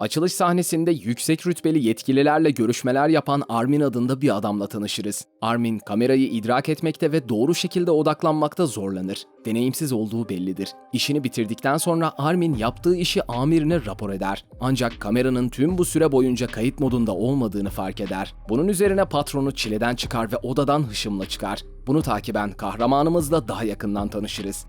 Açılış sahnesinde yüksek rütbeli yetkililerle görüşmeler yapan Armin adında bir adamla tanışırız. Armin kamerayı idrak etmekte ve doğru şekilde odaklanmakta zorlanır. Deneyimsiz olduğu bellidir. İşini bitirdikten sonra Armin yaptığı işi amirine rapor eder. Ancak kameranın tüm bu süre boyunca kayıt modunda olmadığını fark eder. Bunun üzerine patronu çileden çıkar ve odadan hışımla çıkar. Bunu takiben kahramanımızla daha yakından tanışırız.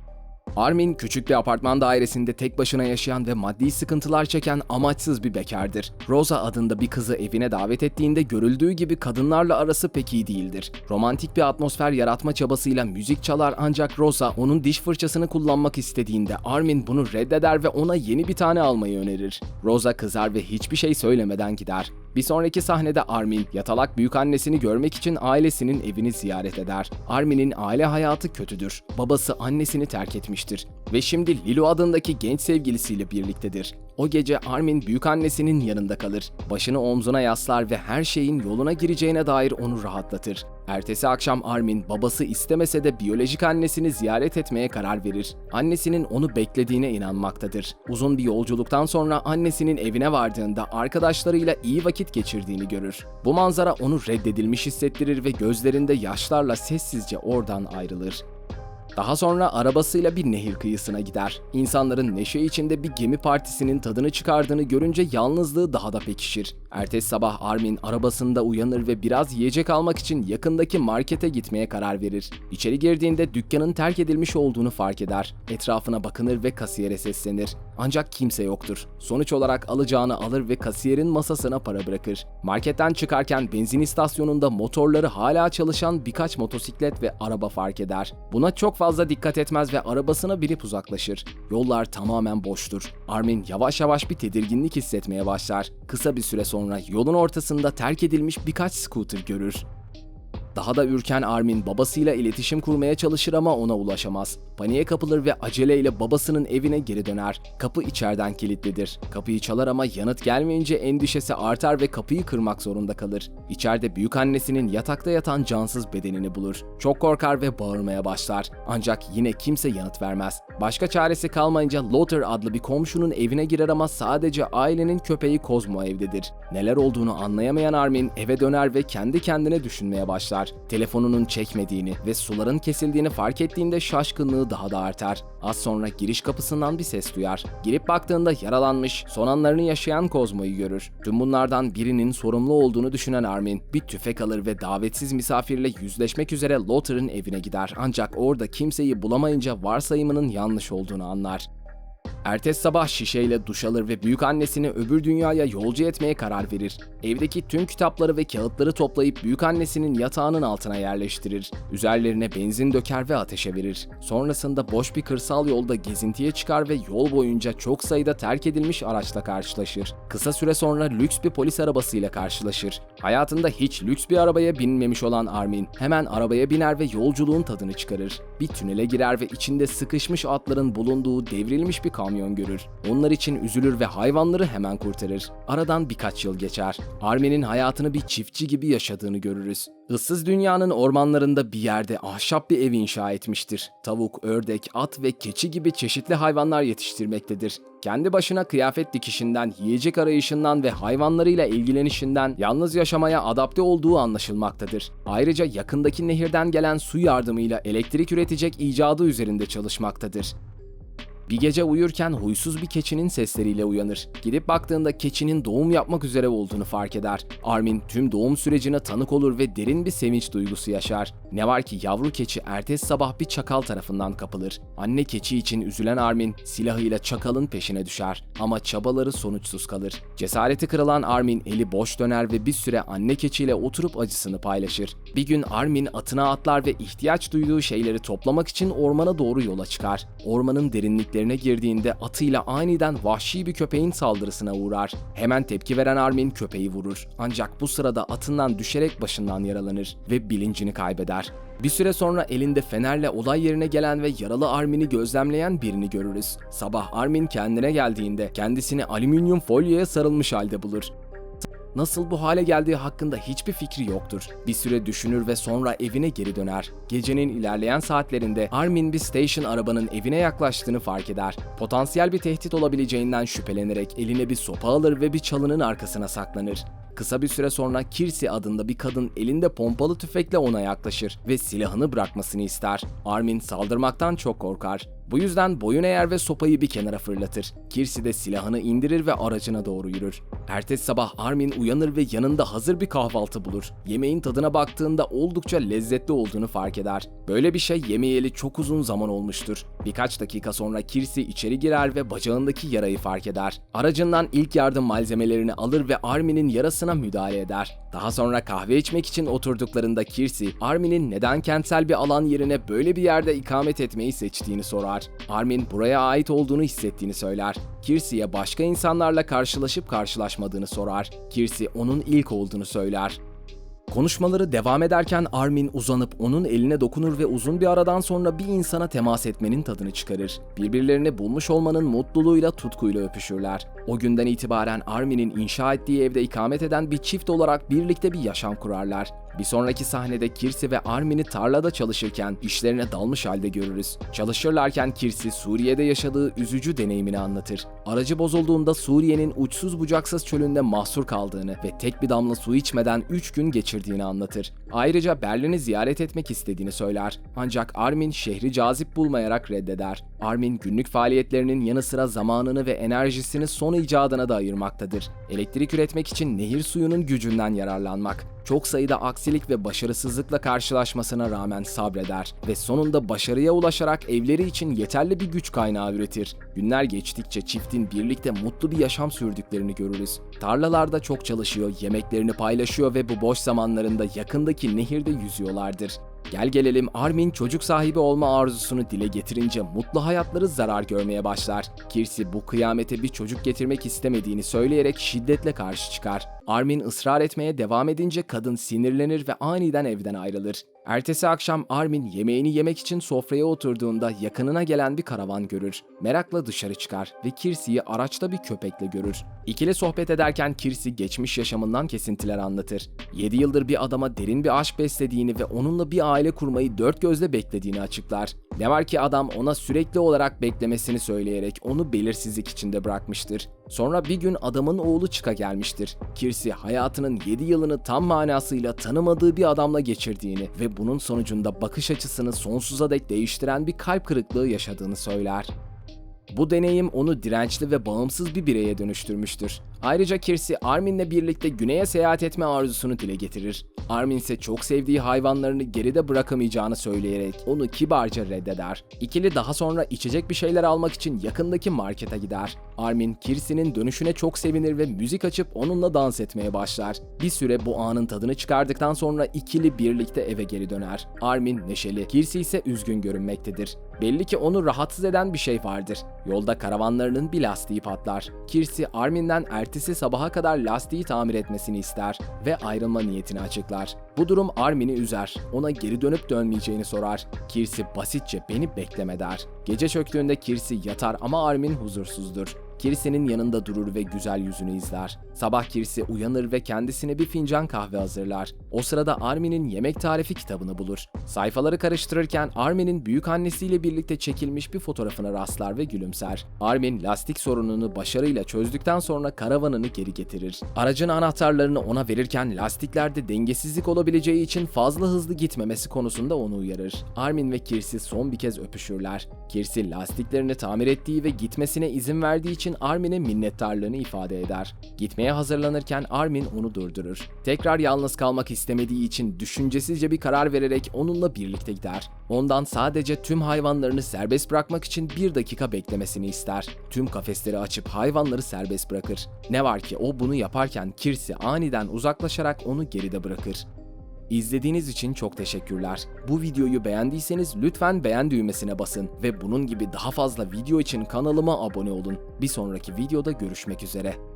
Armin küçük bir apartman dairesinde tek başına yaşayan ve maddi sıkıntılar çeken amaçsız bir bekardır. Rosa adında bir kızı evine davet ettiğinde görüldüğü gibi kadınlarla arası pek iyi değildir. Romantik bir atmosfer yaratma çabasıyla müzik çalar ancak Rosa onun diş fırçasını kullanmak istediğinde Armin bunu reddeder ve ona yeni bir tane almayı önerir. Rosa kızar ve hiçbir şey söylemeden gider. Bir sonraki sahnede Armin, yatalak büyükannesini görmek için ailesinin evini ziyaret eder. Armin'in aile hayatı kötüdür. Babası annesini terk etmiştir ve şimdi Lilo adındaki genç sevgilisiyle birliktedir. O gece Armin büyükannesinin yanında kalır. Başını omzuna yaslar ve her şeyin yoluna gireceğine dair onu rahatlatır. Ertesi akşam Armin babası istemese de biyolojik annesini ziyaret etmeye karar verir. Annesinin onu beklediğine inanmaktadır. Uzun bir yolculuktan sonra annesinin evine vardığında arkadaşlarıyla iyi vakit geçirdiğini görür. Bu manzara onu reddedilmiş hissettirir ve gözlerinde yaşlarla sessizce oradan ayrılır. Daha sonra arabasıyla bir nehir kıyısına gider. İnsanların neşe içinde bir gemi partisinin tadını çıkardığını görünce yalnızlığı daha da pekişir. Ertesi sabah Armin arabasında uyanır ve biraz yiyecek almak için yakındaki markete gitmeye karar verir. İçeri girdiğinde dükkanın terk edilmiş olduğunu fark eder. Etrafına bakınır ve kasiyere seslenir. Ancak kimse yoktur. Sonuç olarak alacağını alır ve kasiyerin masasına para bırakır. Marketten çıkarken benzin istasyonunda motorları hala çalışan birkaç motosiklet ve araba fark eder. Buna çok fazla dikkat etmez ve arabasına binip uzaklaşır. Yollar tamamen boştur. Armin yavaş yavaş bir tedirginlik hissetmeye başlar. Kısa bir süre sonra yolun ortasında terk edilmiş birkaç scooter görür. Daha da ürken Armin babasıyla iletişim kurmaya çalışır ama ona ulaşamaz. Paniğe kapılır ve aceleyle babasının evine geri döner. Kapı içeriden kilitlidir. Kapıyı çalar ama yanıt gelmeyince endişesi artar ve kapıyı kırmak zorunda kalır. İçeride büyük annesinin yatakta yatan cansız bedenini bulur. Çok korkar ve bağırmaya başlar. Ancak yine kimse yanıt vermez. Başka çaresi kalmayınca Lothar adlı bir komşunun evine girer ama sadece ailenin köpeği Kozmo evdedir. Neler olduğunu anlayamayan Armin eve döner ve kendi kendine düşünmeye başlar. Telefonunun çekmediğini ve suların kesildiğini fark ettiğinde şaşkınlığı daha da artar. Az sonra giriş kapısından bir ses duyar. Girip baktığında yaralanmış, son anlarını yaşayan Kozmo'yu görür. Tüm bunlardan birinin sorumlu olduğunu düşünen Armin bir tüfek alır ve davetsiz misafirle yüzleşmek üzere Lothar'ın evine gider. Ancak orada kimseyi bulamayınca varsayımının yanlış olduğunu anlar. Ertesi sabah şişeyle duş alır ve büyük annesini öbür dünyaya yolcu etmeye karar verir. Evdeki tüm kitapları ve kağıtları toplayıp büyük annesinin yatağının altına yerleştirir. Üzerlerine benzin döker ve ateşe verir. Sonrasında boş bir kırsal yolda gezintiye çıkar ve yol boyunca çok sayıda terk edilmiş araçla karşılaşır. Kısa süre sonra lüks bir polis arabasıyla karşılaşır. Hayatında hiç lüks bir arabaya binmemiş olan Armin hemen arabaya biner ve yolculuğun tadını çıkarır. Bir tünele girer ve içinde sıkışmış atların bulunduğu devrilmiş bir kamyon görür. Onlar için üzülür ve hayvanları hemen kurtarır. Aradan birkaç yıl geçer. Armin'in hayatını bir çiftçi gibi yaşadığını görürüz. Issız dünyanın ormanlarında bir yerde ahşap bir ev inşa etmiştir. Tavuk, ördek, at ve keçi gibi çeşitli hayvanlar yetiştirmektedir. Kendi başına kıyafet dikişinden, yiyecek arayışından ve hayvanlarıyla ilgilenişinden yalnız yaşamaya adapte olduğu anlaşılmaktadır. Ayrıca yakındaki nehirden gelen su yardımıyla elektrik üretecek icadı üzerinde çalışmaktadır. Bir gece uyurken huysuz bir keçinin sesleriyle uyanır. Gidip baktığında keçinin doğum yapmak üzere olduğunu fark eder. Armin tüm doğum sürecine tanık olur ve derin bir sevinç duygusu yaşar. Ne var ki yavru keçi ertesi sabah bir çakal tarafından kapılır. Anne keçi için üzülen Armin silahıyla çakalın peşine düşer. Ama çabaları sonuçsuz kalır. Cesareti kırılan Armin eli boş döner ve bir süre anne keçiyle oturup acısını paylaşır. Bir gün Armin atına atlar ve ihtiyaç duyduğu şeyleri toplamak için ormana doğru yola çıkar. Ormanın derinlikleri derinliklerine girdiğinde atıyla aniden vahşi bir köpeğin saldırısına uğrar. Hemen tepki veren Armin köpeği vurur. Ancak bu sırada atından düşerek başından yaralanır ve bilincini kaybeder. Bir süre sonra elinde fenerle olay yerine gelen ve yaralı Armin'i gözlemleyen birini görürüz. Sabah Armin kendine geldiğinde kendisini alüminyum folyoya sarılmış halde bulur. Nasıl bu hale geldiği hakkında hiçbir fikri yoktur. Bir süre düşünür ve sonra evine geri döner. Gecenin ilerleyen saatlerinde Armin bir station arabanın evine yaklaştığını fark eder. Potansiyel bir tehdit olabileceğinden şüphelenerek eline bir sopa alır ve bir çalının arkasına saklanır. Kısa bir süre sonra Kirsi adında bir kadın elinde pompalı tüfekle ona yaklaşır ve silahını bırakmasını ister. Armin saldırmaktan çok korkar. Bu yüzden boyun eğer ve sopayı bir kenara fırlatır. Kirsi de silahını indirir ve aracına doğru yürür. Ertesi sabah Armin uyanır ve yanında hazır bir kahvaltı bulur. Yemeğin tadına baktığında oldukça lezzetli olduğunu fark eder. Böyle bir şey yemeyeli çok uzun zaman olmuştur. Birkaç dakika sonra Kirsi içeri girer ve bacağındaki yarayı fark eder. Aracından ilk yardım malzemelerini alır ve Armin'in yarasına müdahale eder. Daha sonra kahve içmek için oturduklarında Kirsi, Armin'in neden kentsel bir alan yerine böyle bir yerde ikamet etmeyi seçtiğini sorar. Armin buraya ait olduğunu hissettiğini söyler. Kirsi'ye başka insanlarla karşılaşıp karşılaşmadığını sorar. Kirsi onun ilk olduğunu söyler. Konuşmaları devam ederken Armin uzanıp onun eline dokunur ve uzun bir aradan sonra bir insana temas etmenin tadını çıkarır. Birbirlerini bulmuş olmanın mutluluğuyla tutkuyla öpüşürler. O günden itibaren Armin'in inşa ettiği evde ikamet eden bir çift olarak birlikte bir yaşam kurarlar. Bir sonraki sahnede Kirsi ve Armin'i tarlada çalışırken işlerine dalmış halde görürüz. Çalışırlarken Kirsi Suriye'de yaşadığı üzücü deneyimini anlatır. Aracı bozulduğunda Suriye'nin uçsuz bucaksız çölünde mahsur kaldığını ve tek bir damla su içmeden 3 gün geçirdiğini anlatır. Ayrıca Berlin'i ziyaret etmek istediğini söyler. Ancak Armin şehri cazip bulmayarak reddeder. Armin günlük faaliyetlerinin yanı sıra zamanını ve enerjisini son icadına da ayırmaktadır. Elektrik üretmek için nehir suyunun gücünden yararlanmak çok sayıda aksilik ve başarısızlıkla karşılaşmasına rağmen sabreder ve sonunda başarıya ulaşarak evleri için yeterli bir güç kaynağı üretir. Günler geçtikçe çiftin birlikte mutlu bir yaşam sürdüklerini görürüz. Tarlalarda çok çalışıyor, yemeklerini paylaşıyor ve bu boş zamanlarında yakındaki nehirde yüzüyorlardır. Gel gelelim Armin çocuk sahibi olma arzusunu dile getirince mutlu hayatları zarar görmeye başlar. Kirsi bu kıyamete bir çocuk getirmek istemediğini söyleyerek şiddetle karşı çıkar. Armin ısrar etmeye devam edince kadın sinirlenir ve aniden evden ayrılır. Ertesi akşam Armin yemeğini yemek için sofraya oturduğunda yakınına gelen bir karavan görür. Merakla dışarı çıkar ve Kirsi'yi araçta bir köpekle görür. İkili sohbet ederken Kirsi geçmiş yaşamından kesintiler anlatır. 7 yıldır bir adama derin bir aşk beslediğini ve onunla bir aile kurmayı dört gözle beklediğini açıklar. Ne var ki adam ona sürekli olarak beklemesini söyleyerek onu belirsizlik içinde bırakmıştır. Sonra bir gün adamın oğlu çıka gelmiştir. Kirsi hayatının 7 yılını tam manasıyla tanımadığı bir adamla geçirdiğini ve bunun sonucunda bakış açısını sonsuza dek değiştiren bir kalp kırıklığı yaşadığını söyler. Bu deneyim onu dirençli ve bağımsız bir bireye dönüştürmüştür. Ayrıca Kirsi Armin'le birlikte güneye seyahat etme arzusunu dile getirir. Armin ise çok sevdiği hayvanlarını geride bırakamayacağını söyleyerek onu kibarca reddeder. İkili daha sonra içecek bir şeyler almak için yakındaki markete gider. Armin, Kirsi'nin dönüşüne çok sevinir ve müzik açıp onunla dans etmeye başlar. Bir süre bu anın tadını çıkardıktan sonra ikili birlikte eve geri döner. Armin neşeli, Kirsi ise üzgün görünmektedir. Belli ki onu rahatsız eden bir şey vardır. Yolda karavanlarının bir lastiği patlar. Kirsi Armin'den ertesi sabaha kadar lastiği tamir etmesini ister ve ayrılma niyetini açıklar. Bu durum Armin'i üzer. Ona geri dönüp dönmeyeceğini sorar. Kirsi basitçe beni bekleme der. Gece çöktüğünde Kirsi yatar ama Armin huzursuzdur. Kirsi'nin yanında durur ve güzel yüzünü izler. Sabah Kirsi uyanır ve kendisine bir fincan kahve hazırlar. O sırada Armin'in yemek tarifi kitabını bulur. Sayfaları karıştırırken Armin'in büyük annesiyle birlikte çekilmiş bir fotoğrafına rastlar ve gülümser. Armin lastik sorununu başarıyla çözdükten sonra karavanını geri getirir. Aracın anahtarlarını ona verirken lastiklerde dengesizlik olabileceği için fazla hızlı gitmemesi konusunda onu uyarır. Armin ve Kirsi son bir kez öpüşürler. Kirsi lastiklerini tamir ettiği ve gitmesine izin verdiği için Armin'e minnettarlığını ifade eder. Gitmeye hazırlanırken Armin onu durdurur. Tekrar yalnız kalmak istemediği için düşüncesizce bir karar vererek onunla birlikte gider. Ondan sadece tüm hayvanlarını serbest bırakmak için bir dakika beklemesini ister. Tüm kafesleri açıp hayvanları serbest bırakır. Ne var ki o bunu yaparken Kirsi aniden uzaklaşarak onu geride bırakır. İzlediğiniz için çok teşekkürler. Bu videoyu beğendiyseniz lütfen beğen düğmesine basın ve bunun gibi daha fazla video için kanalıma abone olun. Bir sonraki videoda görüşmek üzere.